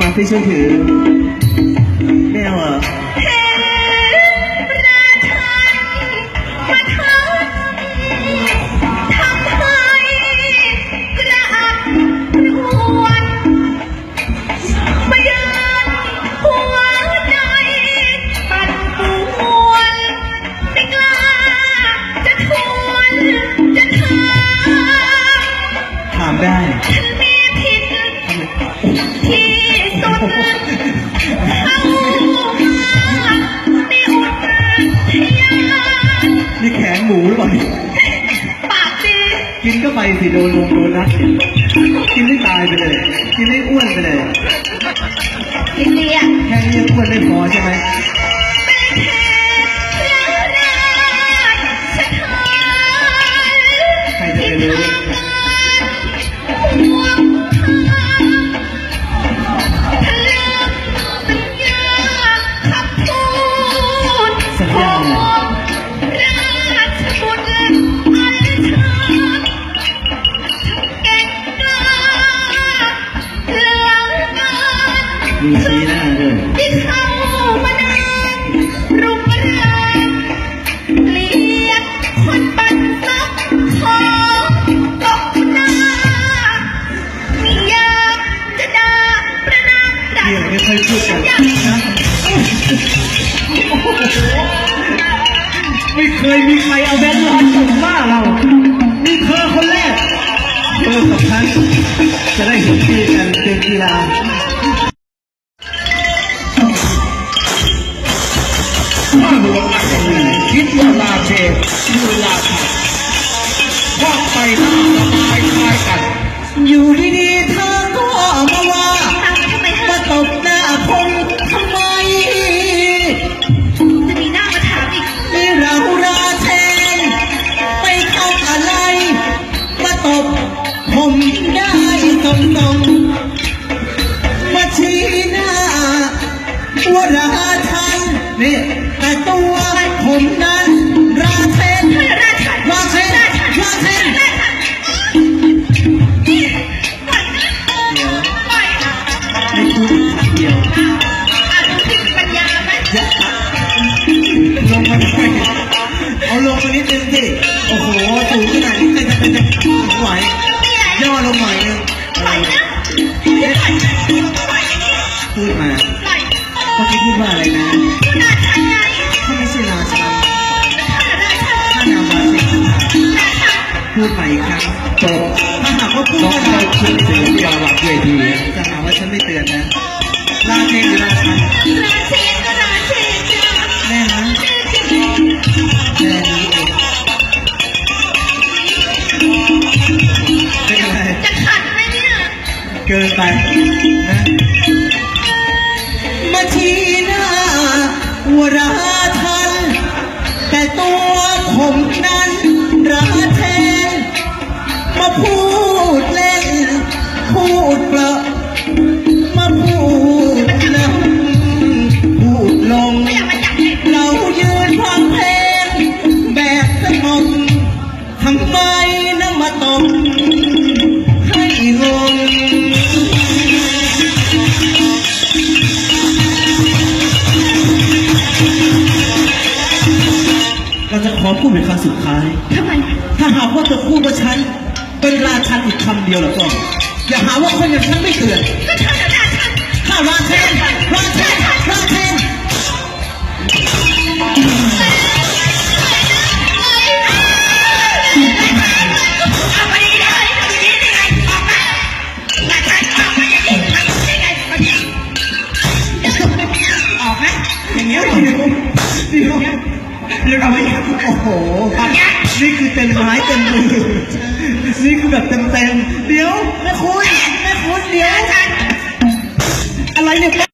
มาพี่ช่วยถือไม่อาเหรอเห็นราชันมาทำทำให้กระอักกระ กินก็ไปสิโดนลงโดนนัดกินได้ตายไปเลย กินได้อ้วนไปเลย กินเลียแค่นี้อ้วนไม่พอใช่ไหม มีชี้หน้าด้วยที่เข้ามาในรุมรานเลียดคนปันซับของตกหน้าไม่อยากจะด่าประนามด่าเรื่องไม่ค่อยพูดกันอยากนะไม่เคยมีใครเอาแบงค์ร้อยส่งบ้าเรานี่เธอคนแรกเธอกับฉันจะได้เห็นดีกันเป็นกีฬา ถ้าหลวงอัศวินคิดว่าลาเชคือลาชาว่าไปหน้าสบายคล้ายกัน อยู่ดีๆเธอก็มาว่าทำทำไมมาฮะตบหน้าผมทำไม จะมีหน้ามาถามอีกนี่เราราแทนไปทำอะไร มาตบผมได้ตรงๆมาชี้หน้าว่าราทันนี่แตัวผมนั้นราเทนราชันราเทนราเทนปล่อยนะไม่พูดเดียวอะดูสิมีปัญญาลงมาหน่อยเอาลงมานิดนึงสิโอ้โหสูงขนาดนี้ใครจะเป็นจะไหวนี่ไงย่อลงหน่อยนึงปล่อยนะปล่อยนะปล่อยพูดมาเมื่อกี้พูดว่าอะไรนะ ม่อีกครั้งจบถ้าหากว่าพูดต้องว่าเข้าราขึ้นเสียงเดียวหลักเวทีจะหาว่าฉันไม่เตือนนะลาเทนหรือราชันราเชนก็ราเชนจ้าแน่นะชื่อจริงแน่นี้เองเป็นอะไรจะขัดไหมเนี่ยเกินไป พูดเล่น พูดเปลาะมาพูดนำพูดลงไม่อยากมาจับเลยเรายืนฟังเพลง แบบสงบทำไมนะมาตบให้งงเราจะขอพูดเป็นครั้งสุดท้าย ทำไม ถ้าหากว่าเธอพูดว่าฉัน เป็นราชันอีกคำเดียวแล้วก็อย่าหาว่าคนอย่างฉันไม่เตือนก็เธอน่ะราชันข้าราเทนราเทนราเทนเอาไปเลยทำอย่างนี้ได้ไงออกมาราชันออกมาอย่างนี้ทำได้ไงมาเนี่ยออกไหมอย่างเงี้ยเดี๋ยวเดี๋ยวเดี๋ยวเอาไว้โอ้โห นี่คือเต็มไม้เต็มมือนี่คือแบบเต็มเต็มๆเดี๋ยวแม่คุณแม่คุณเดี๋ยว อะไรเนี่ย